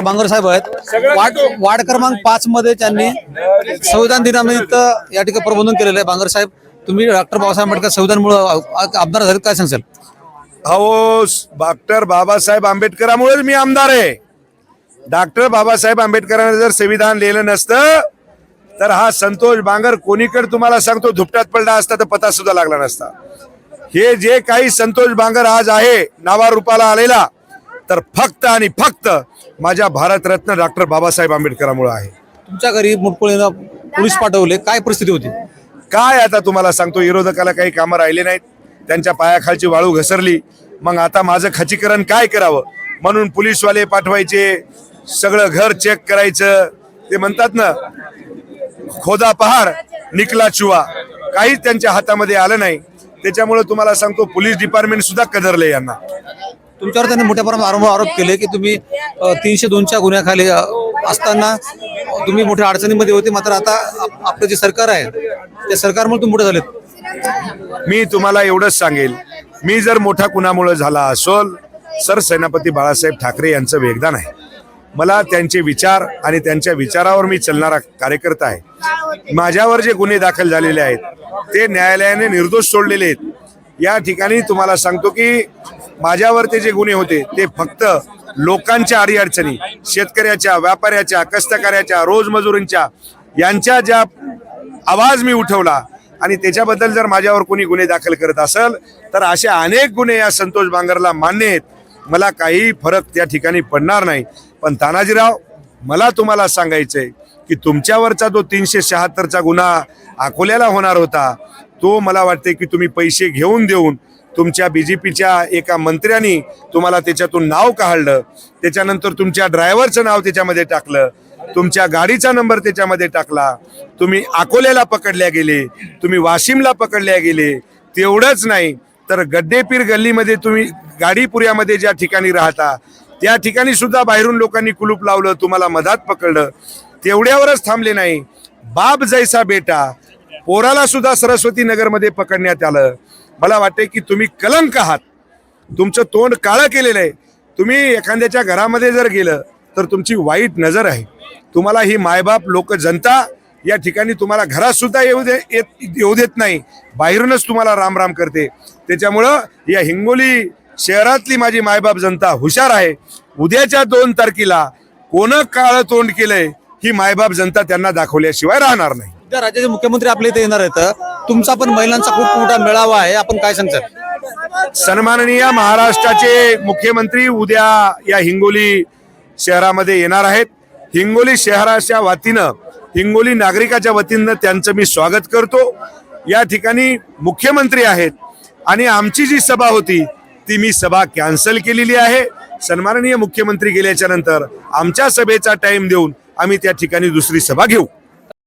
बांगर साहेब आहेत. Ward ward क्रमांक पाच मध्ये त्यांनी संविधान दिनानिमित्त या ठिकाणी प्रबोधन केलेलं आहे. बांगर साहेब तुम्ही डॉक्टर बाबासाहेब आंबेडकर संविधानमुळे आमदार झाले काय सांगशाल? अहो डॉक्टर बाबासाहेब आंबेडकरांमुळेच मी आमदार आहे. डॉक्टर बाबासाहेब आंबेडकरांनी जर संविधान लिहिलं नसतं तर हा संतोष बांगर कोणीकडे तुम्हाला सांगतो? धुपट्यात पडला असता तर पता सुद्धा लागला नसता. हे जे काही संतोष बांगर आज आहे नावारूपाला आलेला तर फक्त आणि फक्त माझ्या भारतरत्न डॉक्टर बाबासाहेब आंबेडकरांमुळे आहे. तुमच्या घरी मुटकुळीनं पोलीस पाठवले. काय परिस्थिती होती? काय आता तुम्हाला सांगतो विरोधकाला काही कामं राहिले नाहीत. त्यांच्या पायाखालची वाळू घसरली. मग आता माझं खचीकरण काय करावं? म्हणून पोलीसवाले पाठवायचे सगळं घर चेक करायचं. ते म्हणतात ना खोदा पहाड निकला चुवा. काहीच त्यांच्या हातामध्ये आलं नाही. त्याच्यामुळे तुम्हाला सांगतो पोलीस डिपार्टमेंट सुद्धा कदरले यांना. तुमच्यावर त्यांनी मोठ्या प्रमाणात आरोप आरोप केले की तुम्ही तीनशे दोनच्या गुन्ह्याखाली असताना तुम्ही मोठ्या अडचणीमध्ये होते मात्र आता आपलं जे सरकार आहे त्या सरकारमुळे तुम्ही मोठे झालेत. मी तुम्हाला एवढंच सांगेल. मी जर मोठा कुणामुळे झाला असोल सर सेनापती बाळासाहेब ठाकरे यांचं वेगदान आहे. मला त्यांचे विचार आणि त्यांच्या विचारावर मी चालणारा कार्यकर्ता आहे. माझ्यावर जे गुन्हे दाखल झालेले आहेत ते न्यायालयाने निर्दोष सोडलेले आहेत. या ठिकाणी तुम्हाला सांगतो की माझ्यावरचे जे गुन्हे होते ते फक्त लोकांच्या अडीअडचणी शेतकऱ्याच्या व्यापाऱ्याच्या कष्टकऱ्याच्या रोजमजुरींच्या यांच्या ज्या आवाज मी उठवला आणि त्याच्याबद्दल जर माझ्यावर कोणी गुन्हे दाखल करत असेल तर असे अनेक गुन्हे या संतोष बांगरला मान्य आहेत. मला काही फरक त्या ठिकाणी पडणार नाही. पण तानाजीराव मला तुम्हाला सांगायचंय की तुमच्यावरचा जो तीनशे शहात्तरचा गुन्हा अकोल्याला होणार होता तो मला वाटते की तुम्ही पैसे घेऊन देऊन तुमच्या बीजेपीच्या एका मंत्र्यांनी तुम्हाला त्याच्यातून नाव काढलं. त्याच्यानंतर तुमच्या ड्रायव्हरचं नाव त्याच्यामध्ये टाकलं. तुमच्या गाडीचा नंबर त्याच्यामध्ये टाकला. तुम्ही अकोल्याला पकडल्या गेले. तुम्ही वाशिमला पकडल्या गेले. तेवढंच नाही तर गड्डेपीर गल्लीमध्ये तुम्ही गाडीपुऱ्यामध्ये ज्या ठिकाणी राहता त्या ठिकाणी सुद्धा बाहेरून लोकांनी कुलूप लावलं तुम्हाला मधात पकडलं. तेवढ्यावरच थांबले नाही. बाप जैसा बेटा पोराला सुद्धा सरस्वती नगरमध्ये पकडण्यात आलं. मला वाटते की तुम्ही कलंक आहात. तुमचं तोंड काळं केलेलं आहे. तुम्ही एखाद्याच्या घरामध्ये जर गेलं तर तुमची वाईट नजर आहे. तुम्हाला ही मायबाप लोक जनता या ठिकाणी तुम्हाला घरात सुद्धा येऊ दे येत येऊ देत नाही. बाहेरूनच तुम्हाला राम राम करते. त्याच्यामुळं या हिंगोली शहरातली माझी मायबाप जनता हुशार आहे. उद्याच्या दोन तारखेला कोणं काळं तोंड केलंय ही मायबाप जनता त्यांना दाखवल्याशिवाय राहणार नाही. उद्या राज्याचे मुख्यमंत्री आपल्या इथे येणार आहेत. तुमचा पण महिलांचा खूप मोठा मेळावा आहे. आपण काय सांगतात सन्माननीय महाराष्ट्राचे मुख्यमंत्री उद्या या हिंगोली शहरामध्ये येणार आहेत. हिंगोली शहराच्या वतीनं हिंगोली नागरिकाच्या वतीनं त्यांचं मी स्वागत करतो. या ठिकाणी मुख्यमंत्री आहेत आणि आमची जी सभा होती ती मी सभा कॅन्सल केलेली आहे. सन्माननीय मुख्यमंत्री गेल्याच्यानंतर आमच्या सभेचा टाइम देऊन आम्ही त्या ठिकाणी दुसरी सभा घेऊ.